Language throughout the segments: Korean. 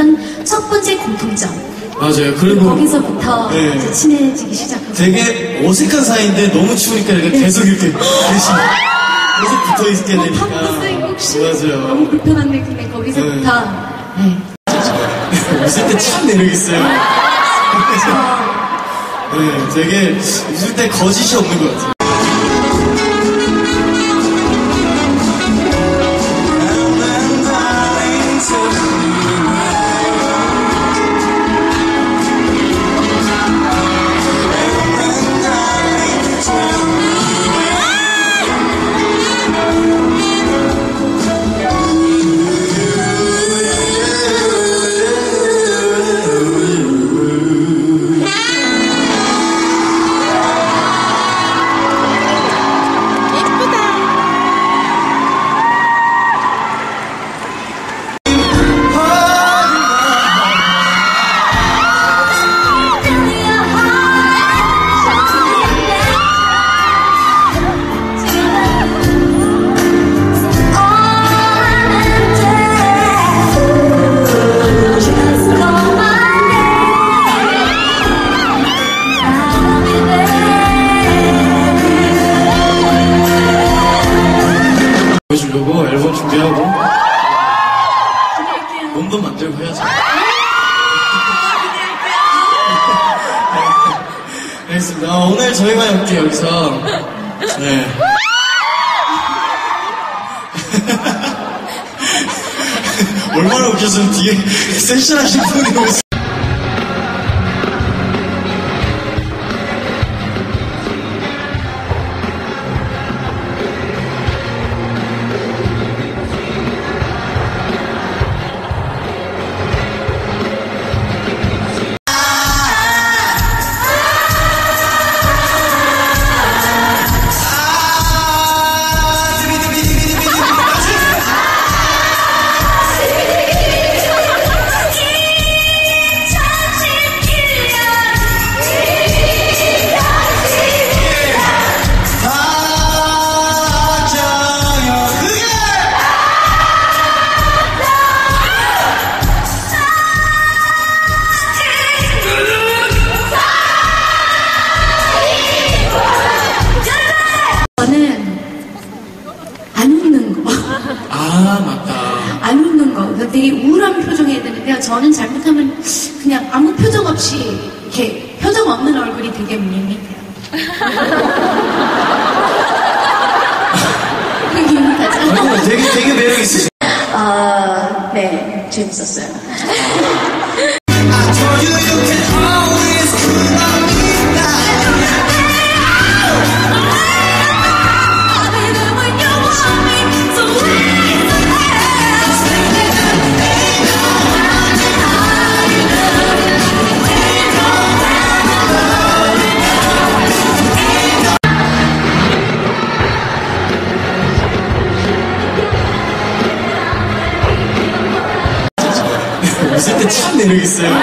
느꼈던 첫 번째 공통점. 맞아요. 그리고 거기서부터 네. 이제 친해지기 시작하고. 되게 어색한 사이인데 너무 추우니까 이렇게 계속 이렇게 대신 계속 붙어 있게 뭐 되니까. 맞아요. 너무 불편한 느낌에 거기서부터 네. 웃을 때 참 매력 있어요. 네, 되게 웃을 때 거짓이 없는 것 같아요. 보여주려고 앨범 준비하고 몸도 만들고 해야죠. 알겠습니다. 어, 오늘 저희가 이렇게 여기서 네. 얼마나 웃겨서 뒤에 센션하신 분이 오세요. 안 웃는 거. 아 맞다. 안 웃는 거. 그러니까 되게 우울한 표정해야 되는데요. 저는 잘못하면 그냥 아무 표정 없이 이렇게 표정 없는 얼굴이 되게 밋밋해요. 밋밋하죠? 아니, 되게 되게 매력 있으세요. 아, 네. 재밌었어요. 웃을 때참 매력 있어요.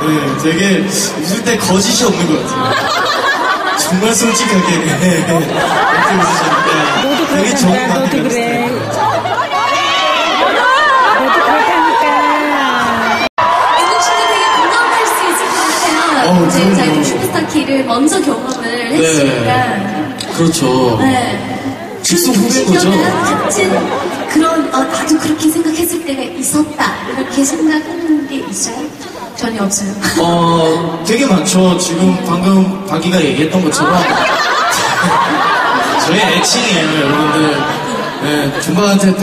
네, 되게 웃을 때 거짓이 없는 것 같아요. 정말 솔직하게 네, 이렇게 웃으시니까 되게 하니까. 윤국 씨도 되게 수 있을 것 같아요. 저희도 슈퍼스타 키를 먼저 경험을 했으니까. 그렇죠. 네. 직속 그 후배인 거죠. 있었다. 이렇게 생각하는 게 있어요? 전혀 없어요. 어, 되게 많죠. 지금 방금 박이가 얘기했던 것처럼 저희 애칭이에요, 여러분들. 네, 중반한테